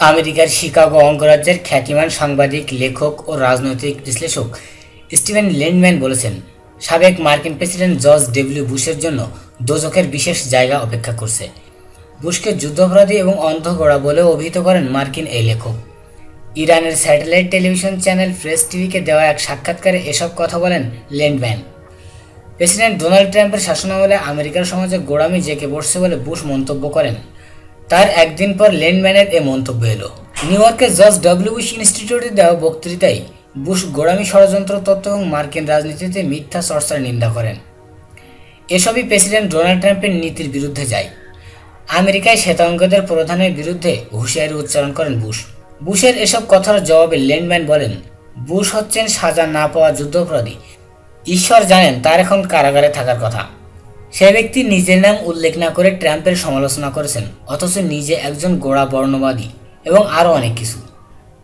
আমেরিকার শিকাগো অঙ্গরাজ্যের খ্যাতিমান সাংবাদিক, লেখক ও রাজনৈতিক বিশ্লেষক স্টিভেন লেন্ডম্যান বলেছেন, সাবেক মার্কিন প্রেসিডেন্ট জর্জ ডব্লিউ বুশের জন্য দোজখের বিশেষ জায়গা অপেক্ষা করছে। বুশকে যুদ্ধাপরাধী এবং অন্ধগোড়া বলেও অভিহিত করেন মার্কিন এই লেখক। ইরানের স্যাটেলাইট টেলিভিশন চ্যানেল প্রেস টিভিকে দেওয়া এক সাক্ষাৎকারে এসব কথা বলেন লেন্ডম্যান প্রেসিডেন্ট ডোনাল্ড ট্রাম্পের শাসনামলে আমেরিকার সমাজে গোড়ামি জেঁকে বসছে বলে বুশ মন্তব্য করেন। তার একদিন পর লেন্ডম্যানের এ মন্তব্য এলো। নিউ ইয়র্কের জর্জ ডব্লিউ বুশ ইনস্টিটিউটে দেওয়া বক্তৃতায় বুশ গোড়ামি ষড়যন্ত্র তত্ত্ব এবং মার্কিন রাজনীতিতে মিথ্যা চর্চার নিন্দা করেন। এসবই প্রেসিডেন্ট ডোনাল্ড ট্রাম্পের নীতির বিরুদ্ধে যায়। আমেরিকায় শ্বেতাঙ্গদের প্রধানের বিরুদ্ধে হুঁশিয়ারি উচ্চারণ করেন বুশ। বুশের এসব কথার জবাবে লেন্ডম্যান বলেন, বুশ হচ্ছেন সাজা না পাওয়া যুদ্ধাপরাধী। ঈশ্বর জানেন তার এখন কারাগারে থাকার কথা। সে ব্যক্তি নিজের নাম উল্লেখ না করে ট্রাম্পের সমালোচনা করেছেন, অথচ নিজে একজন গোড়া বর্ণবাদী এবং আরও অনেক কিছু।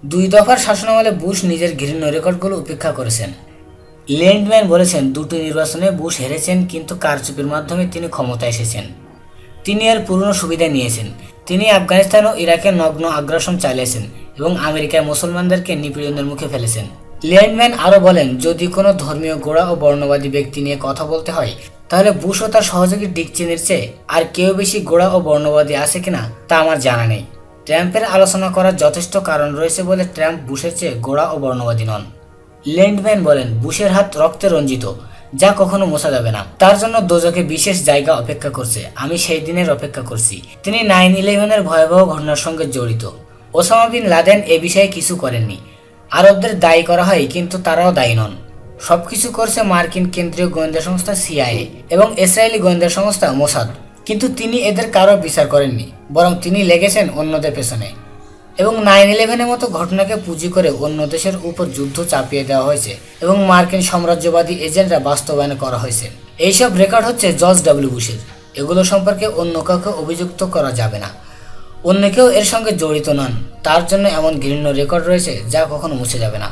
দুই দফার শাসনামলে বুশ নিজের ঘৃণ্য রেকর্ডগুলো উপেক্ষা করেছেন। লেন্ডম্যান বলেছেন, দুটি নির্বাচনে বুশ হেরেছেন, কিন্তু কারচুপির মাধ্যমে তিনি ক্ষমতা এসেছেন। তিনি এর পুরনো সুবিধা নিয়েছেন। তিনি আফগানিস্তান ও ইরাকে নগ্ন আগ্রাসন চালিয়েছেন এবং আমেরিকায় মুসলমানদেরকে নিপীড়নের মুখে ফেলেছেন। ল্যান্ডম্যান আরও বলেন, যদি কোনো ধর্মীয় গোড়া ও বর্ণবাদী ব্যক্তি নিয়ে কথা বলতে হয় তাহলে বুশ ও তার সহযোগী ডিক চেনের চেয়ে আর কেউ বেশি গোড়া ও বর্ণবাদী আছে কিনা তা আমার জানা নেই। ট্রাম্পের আলোচনা করার যথেষ্ট কারণ রয়েছে বলে ট্রাম্প বুশের চেয়ে গোড়া ও বর্ণবাদী নন। ল্যান্ডম্যান বলেন, বুশের হাত রক্তে রঞ্জিত, যা কখনো মোছা যাবে না। তার জন্য দোজকে বিশেষ জায়গা অপেক্ষা করছে। আমি সেই দিনের অপেক্ষা করছি। তিনি নাইন ইলেভেনের ভয়াবহ ঘটনার সঙ্গে জড়িত। ওসামা বিন লাদেন এ বিষয়ে কিছু করেননি। আরবদের দায়ী করা হয়, কিন্তু তারাও দায়ী নন। সবকিছু করছে মার্কিন কেন্দ্রীয় গোয়েন্দা সংস্থা সিআইএ এবং ইসরায়েলি গোয়েন্দা সংস্থা মোসাদ। কিন্তু তিনি এদের কারও বিচার করেননি, বরং তিনি লেগেছেন অন্যদের পেছনে। এবং নাইন ইলেভেনের মতো ঘটনাকে পুঁজি করে অন্য দেশের উপর যুদ্ধ চাপিয়ে দেওয়া হয়েছে এবং মার্কিন সাম্রাজ্যবাদী এজেন্টরা বাস্তবায়ন করা হয়েছে। এইসব রেকর্ড হচ্ছে জর্জ ডাব্লিউ বুশের। এগুলো সম্পর্কে অন্য কাউকে অভিযুক্ত করা যাবে না। অন্য কেউ এর সঙ্গে জড়িত নন। তার জন্য এমন ঘৃণ্য রেকর্ড রয়েছে যা কখনো মুছে যাবে না।